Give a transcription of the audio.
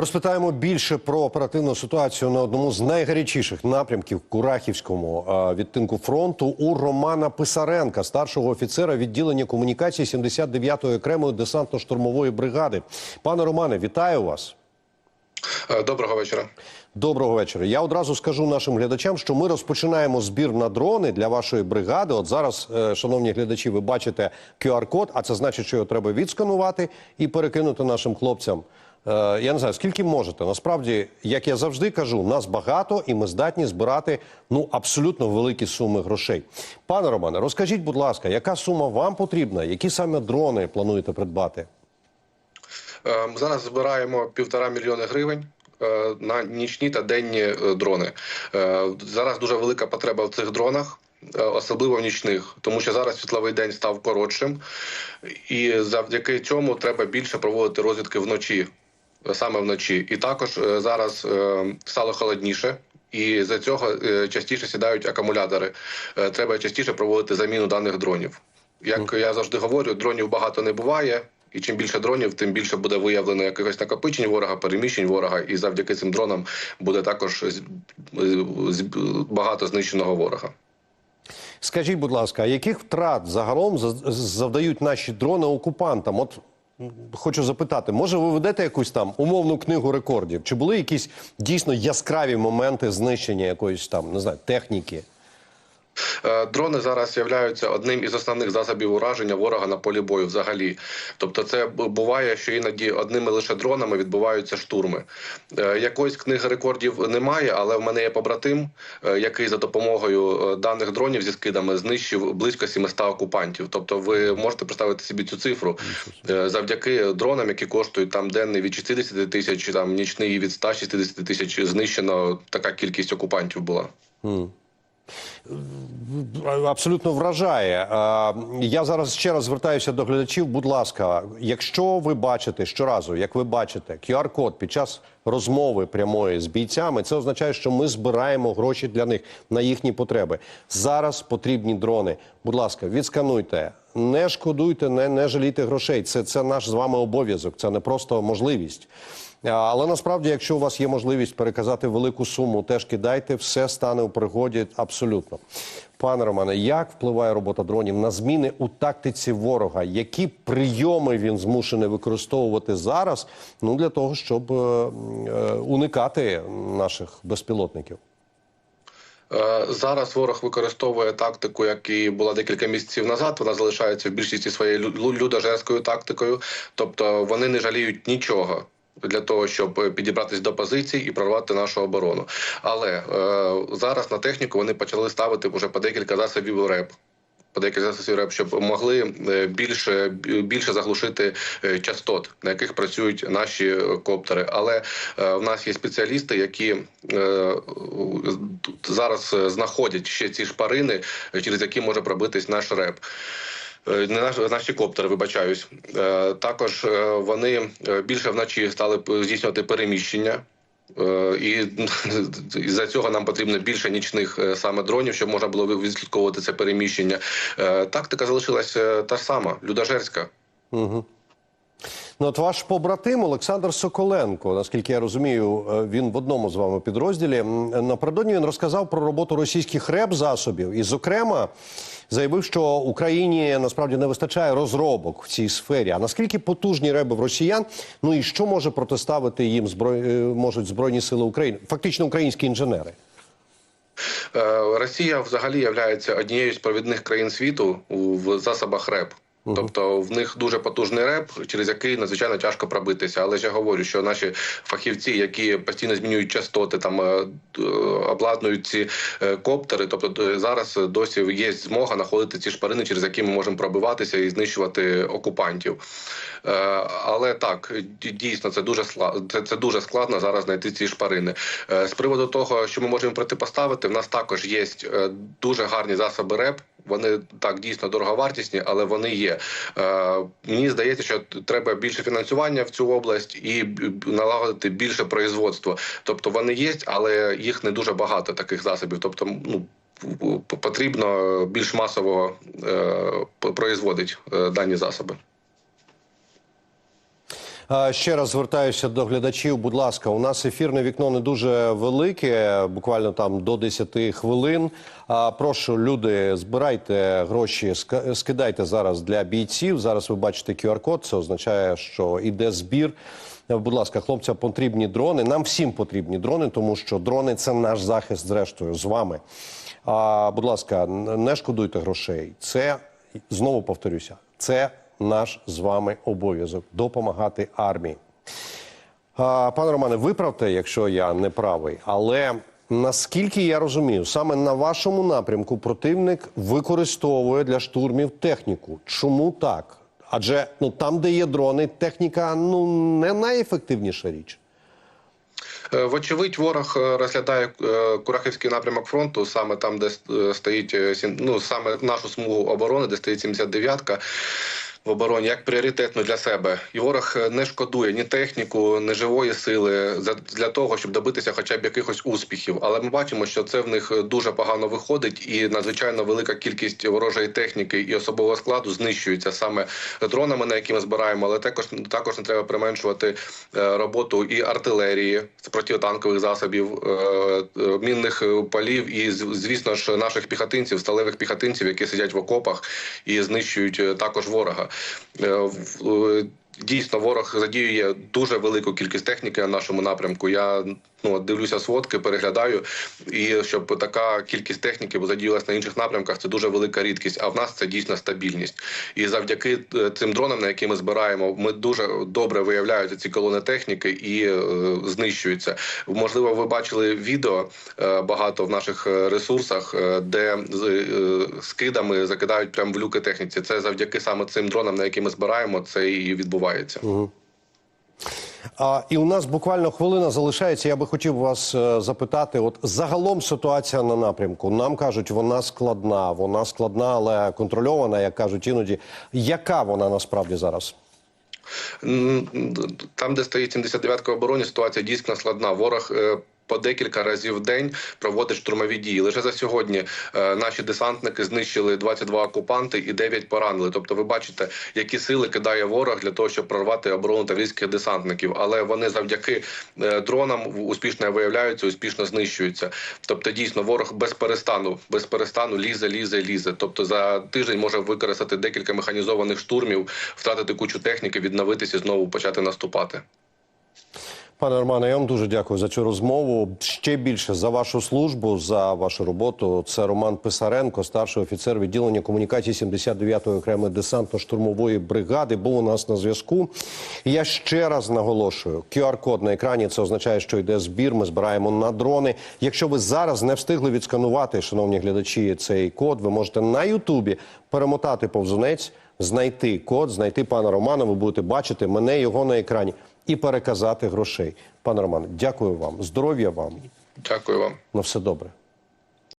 Розпитаємо більше про оперативну ситуацію на одному з найгарячіших напрямків Курахівському відтинку фронту у Романа Писаренка, старшого офіцера відділення комунікації 79-ї окремої десантно-штурмової бригади. Пане Романе, вітаю вас. Е, Доброго вечора. Доброго вечора. Я одразу скажу нашим глядачам, що ми розпочинаємо збір на дрони для вашої бригади. От зараз, е, шановні глядачі, ви бачите QR-код, а це значить, що його треба відсканувати і перекинути нашим хлопцям. Е, Я не знаю, скільки можете. Насправді, як я завжди кажу, нас багато, і ми здатні збирати ну абсолютно великі суми грошей. Пане Романе, розкажіть, будь ласка, яка сума вам потрібна? Які саме дрони плануєте придбати? Е, ми Зараз збираємо півтора мільйони гривень. е, На нічні та денні е, дрони Е, зараз дуже велика потреба в цих дронах, е, особливо в нічних, тому що зараз світловий день став коротшим, і завдяки цьому треба більше проводити розвідки вночі, е, саме вночі. І також е, зараз е, стало холодніше. І за цього е, частіше сідають акумулятори. Треба частіше проводити заміну даних дронів. Як я завжди говорю, дронів багато не буває. І чим більше дронів, тим більше буде виявлено якихось накопичень ворога, переміщень ворога, і завдяки цим дронам буде також багато знищеного ворога. Скажіть, будь ласка, яких втрат загалом за- завдають наші дрони окупантам? От хочу запитати, може ви ведете якусь там умовну книгу рекордів? Чи були якісь дійсно яскраві моменти знищення якоїсь там не знаю техніки? Е, Дрони зараз являються одним із основних засобів ураження ворога на полі бою взагалі. Тобто, це буває, що іноді одними лише дронами відбуваються штурми. Е, Якоїсь книги рекордів немає, але в мене є побратим, е, який за допомогою даних дронів зі скидами знищив близько 700 окупантів. Тобто, ви можете представити собі цю цифру Е, завдяки дронам, які коштують там денний від 60 тисяч, там нічний від 160 тисяч, знищено така кількість окупантів була. Абсолютно вражає. Я зараз ще раз звертаюся до глядачів. Будь ласка, якщо ви бачите щоразу, як ви бачите, QR-код під час розмови прямої з бійцями, це означає, що ми збираємо гроші для них на їхні потреби. Зараз потрібні дрони. Будь ласка, відскануйте. Не шкодуйте, не, не жалійте грошей. Це, це наш з вами обов'язок, це не просто можливість. Але насправді, якщо у вас є можливість переказати велику суму, теж кидайте, все стане у пригоді абсолютно. Пане Романе, як впливає робота дронів на зміни у тактиці ворога? Які прийоми він змушений використовувати зараз? Ну для того, щоб е, е, уникати наших безпілотників? Е, Зараз ворог використовує тактику, як і була декілька місяців назад. Вона залишається в більшості своєю лю- людожерською тактикою, тобто вони не жаліють нічого. Для того щоб підібратись до позицій і прорвати нашу оборону, але е, зараз на техніку вони почали ставити вже по декілька засобів РЕП. Декілька засобів РЕП, щоб могли е, більше більше заглушити е, частот, на яких працюють наші коптери. Але е, в нас є спеціалісти, які зараз знаходять ще ці шпарини, через які може пробитись наш РЕП. Не наш, наші коптери, вибачаюсь. Також вони більше вночі стали здійснювати переміщення. Е, І за цього нам потрібно більше нічних е, саме дронів, щоб можна було відслідковувати це переміщення. Е, Тактика залишилася та сама, людожерська. Угу. Ну, от ваш побратим Олександр Соколенко, наскільки я розумію, е, він в одному з вами підрозділі. Напередодні він розказав про роботу російських реп засобів і, зокрема, заявив, що Україні насправді не вистачає розробок в цій сфері. А наскільки потужні реби в росіян? Ну і що може протиставити їм зброй... е, можуть збройні сили України, фактично українські інженери? Е, Росія взагалі є однією з провідних країн світу в засобах РЕП. Тобто в них дуже потужний реп, через який надзвичайно тяжко пробитися. Але ж я говорю, що наші фахівці, які постійно змінюють частоти, там е, обладнують ці е, коптери. Тобто е, зараз досі є змога знаходити ці шпарини, через які ми можемо пробиватися і знищувати окупантів. Е, Але так дійсно це дуже. Це, дуже складно зараз знайти ці шпарини. Е, З приводу того, що ми можемо протипоставити, в нас також є е, дуже гарні засоби РЕП. Вони так дійсно дороговартісні, але вони є. Е, мені здається, що треба більше фінансування в цю область і налагодити більше производства. Тобто вони є, але їх не дуже багато таких засобів. Тобто, ну. Потрібно більш масово е, производити е, дані засоби. Ще раз звертаюся до глядачів. Будь ласка, у нас ефірне вікно не дуже велике, буквально там до 10 хвилин. Прошу, люди, збирайте гроші, скидайте зараз для бійців. Зараз ви бачите QR-код. Це означає, що іде збір. Будь ласка, хлопцям потрібні дрони. Нам всім потрібні дрони, тому що дрони це наш захист, зрештою, з вами. Будь ласка, не шкодуйте грошей. Це знову повторюся, це наш з вами обов'язок допомагати армії. Пане Романе, виправте, якщо я не правий, але наскільки я розумію, саме на вашому напрямку противник використовує для штурмів техніку. Чому так? Адже ну там, де є дрони, техніка ну не найефективніша річ. Е, Вочевидь, ворог е, розглядає е, Курахівський напрямок фронту, саме там, де стоїть ну, саме нашу смугу оборони, де стоїть 79-ка. В обороні як пріоритетну для себе, і ворог е, не шкодує ні техніку, ні живої сили для того, щоб добитися хоча б якихось успіхів. Але ми бачимо, що це в них дуже погано виходить, і надзвичайно велика кількість ворожої техніки і особового складу знищується саме дронами, на які ми збираємо. Але також також не треба применшувати е, роботу і артилерії протитанкових засобів, е, е, мінних е, полів, і звісно ж наших піхотинців, сталевих піхотинців, які сидять в окопах і знищують е, також ворога. Е, е, Дійсно, ворог задіює дуже велику кількість техніки на нашому напрямку. Я ну от дивлюся сводки, переглядаю, і щоб така кількість техніки задіялась на інших напрямках, це дуже велика рідкість. А в нас це дійсно стабільність. І завдяки е, цим дронам, на які ми збираємо, ми дуже добре виявляються ці колони техніки і е, знищуються. Можливо, ви бачили відео е, багато в наших е, ресурсах, е, де з е, скидами закидають прямо в люки техніці. Це завдяки саме цим дронам, на які ми збираємо, це і відбувається. А, і у нас буквально хвилина залишається. Я би хотів вас е, запитати: от загалом ситуація на напрямку. Нам кажуть, вона складна, вона складна, але контрольована, як кажуть іноді. Яка вона насправді зараз? Там, де стоїть 79-ка обороні, ситуація дійсно складна. Ворог е, по декілька разів в день проводить штурмові дії. Лише за сьогодні е, наші десантники знищили 22 окупанти і 9 поранили. Тобто, ви бачите, які сили кидає ворог для того, щоб прорвати оборону таврійських десантників. Але вони завдяки е, дронам успішно виявляються, успішно знищуються. Тобто, дійсно, ворог без перестану, без перестану лізе, лізе, лізе. Тобто, за тиждень може використати декілька механізованих штурмів, втратити кучу техніки, відновитися знову почати наступати. Пане Романе, я вам дуже дякую за цю розмову. Ще більше за вашу службу, за вашу роботу. Це Роман Писаренко, старший офіцер відділення комунікації 79-ї окремої десантно-штурмової бригади. Був у нас на зв'язку. Я ще раз наголошую: QR-код на екрані це означає, що йде збір. Ми збираємо на дрони. Якщо ви зараз не встигли відсканувати, шановні глядачі, цей код, ви можете на Ютубі перемотати повзунець, знайти код, знайти пана Романа. Ви будете бачити мене його на екрані і переказати грошей. Пане Роман, дякую вам, здоров'я вам. Дякую вам. На все добре.